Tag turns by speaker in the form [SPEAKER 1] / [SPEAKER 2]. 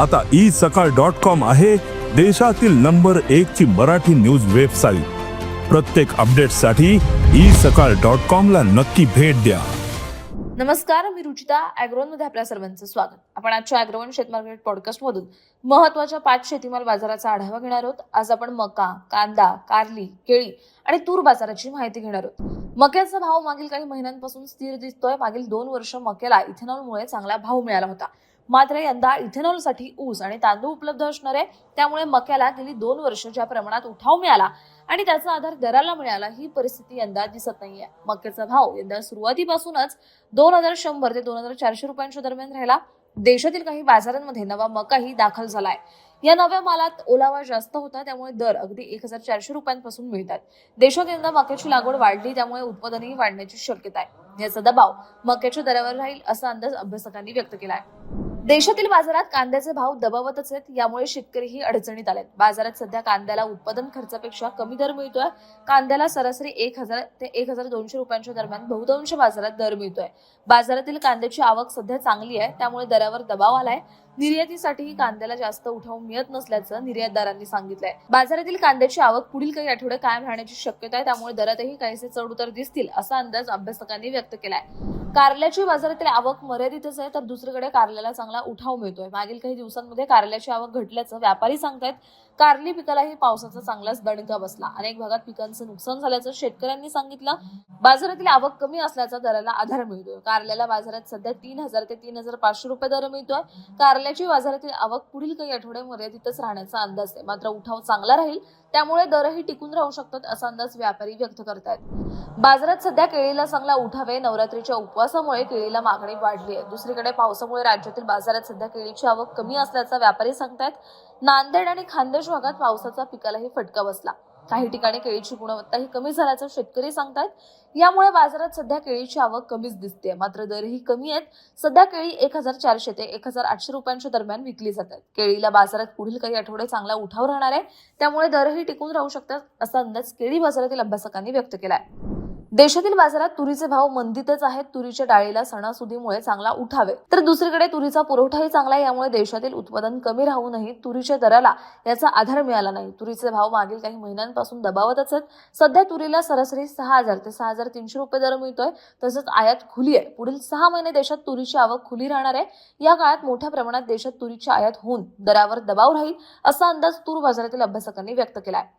[SPEAKER 1] आता ई सकाळ dot com आहे देशातील नंबर एक ची मराठी न्यूज वेबसाईट. प्रत्येक अपडेटसाठी ई सकाळ डॉट कॉम ला नक्की भेट द्या.
[SPEAKER 2] नमस्कार मी रुचिता अॅग्रोनमध्ये आपल्या सर्वांचं स्वागत. आपण आजच्या अॅग्रोवन शेतमार्केट पॉडकास्ट मधून महत्त्वाच्या पाच शेतीमाल बाजाराचा आढावा घेणार आहोत. आज आपण मका कांदा कारली केळी आणि तूर बाजाराची माहिती घेणार आहोत. मक्याचा भाव मागील काही महिन्यांपासून स्थिर दिसतोय. मागील दोन वर्ष मक्याला इथेनॉलमुळे चांगला भाव मिळाला होता. मात्र यंदा इथेनॉलसाठी ऊस आणि तांदूळ उपलब्ध असणार आहे. त्यामुळे मक्याला गेली दोन वर्ष ज्या प्रमाणात उठाव मिळाला आणि त्याचा आधार दराला मिळाला ही परिस्थिती यंदा दिसत नाहीये. मक्याचा भाव यंदा सुरुवातीपासूनच दोन हजार शंभर ते दोन हजार चारशे रुपयांच्या दरम्यान राहिला. देशातील काही बाजारांमध्ये नवा मकाही दाखल झालाय. या नव्या मालात ओलावा जास्त होता त्यामुळे दर अगदी एक हजार चारशे रुपयांपासून मिळतात. देशात यंदा मक्याची लागवड वाढली त्यामुळे उत्पादनही वाढण्याची शक्यता आहे. याचा दबाव मक्याच्या दरावर राहील असा अंदाज अभ्यासकांनी व्यक्त केला आहे देशातील बाजारात कांद्याचे भाव दबावतच आहेत यामुळे शेतकरीही अडचणीत आलेत. बाजारात सध्या कांद्याला उत्पादन खर्चापेक्षा कमी दर मिळतोय. कांद्याला सरासरी एक हजार ते एक हजार दोनशे रुपयांच्या दरम्यान बहुतांश बाजारात दर मिळतोय. बाजारातील कांद्याची आवक सध्या चांगली आहे त्यामुळे दरावर दबाव आलाय. निर्यातीसाठीही कांद्याला जास्त उठाव मिळत नसल्याचं निर्यातदारांनी सांगितलंय. बाजारातील कांद्याची आवक पुढील काही आठवडे कायम राहण्याची शक्यता आहे त्यामुळे दरातही काहीसे चढउतार दिसतील असा अंदाज अभ्यासकांनी व्यक्त केलाय. कारल्याची बाजारातील आवक मर्यादितच आहे तर दुसरीकडे कारल्याला चांगला उठाव मिळतोय. मागील काही दिवसांमध्ये कारल्याची आवक घटल्याचं व्यापारी सांगतायत कारली पिकालाही पावसाचा चांगलाच दणका बसला. अनेक भागात पिकांचं नुकसान झाल्याचं शेतकऱ्यांनी सांगितलं. बाजारातील आवक कमी असल्याचा दराला आधार मिळतोय. कारल्याला बाजारात सध्या तीन हजार ते तीन हजार पाचशे रुपये दर मिळतोय. सोन्याची बाजारातील आवक पुढील काही आठवडे मर्यादितच राहण्याचा अंदाज आहे. मात्र उठाव चांगला राहील त्यामुळे दरही टिकून राहू शकतात असा अंदाज व्यापारी व्यक्त करतायत. बाजारात सध्या केळीला चांगला उठाव आहे. नवरात्रीच्या उपवासामुळे केळीला मागणी वाढली आहे. दुसरीकडे पावसामुळे राज्यातील बाजारात सध्या केळीची आवक कमी असल्याचा व्यापारी सांगतायत. नांदेड आणि खानदेश भागात पावसाचा पिकालाही फटका बसला. काही ठिकाणी केळीची गुणवत्ता ही कमी झाल्याचं शेतकरी सांगतायत. यामुळे बाजारात सध्या केळीची आवक कमीच दिसते मात्र दरही कमी आहेत. सध्या केळी एक हजार चारशे ते एक हजार आठशे रुपयांच्या दरम्यान विकली जातात. केळीला बाजारात पुढील काही आठवडे चांगला उठाव राहणार आहे. त्यामुळे दरही टिकून राहू शकतात असा अंदाज केळी बाजारातील अभ्यासकांनी व्यक्त केला आहे देशातील बाजारात तुरीचे भाव मंदीतच आहेत. तुरीच्या डाळीला सणासुदीमुळे चांगला उठावे. तर दुसरीकडे तुरीचा पुरवठाही चांगला आहे. यामुळे देशातील उत्पादन कमी राहूनही तुरीच्या दराला याचा आधार मिळाला नाही. तुरीचे भाव मागील काही महिन्यांपासून दबावतच आहेत. सध्या तुरीला सरासरी सहा हजार ते सहा हजार तीनशे रुपये दर मिळतोय. तसंच आयात खुली आहे. पुढील सहा महिने देशात तुरीची आवक खुली राहणार आहे. या काळात मोठ्या प्रमाणात देशात तुरीची आयात होऊन दरावर दबाव राहील असा अंदाज तूर बाजारातील अभ्यासकांनी व्यक्त केला आहे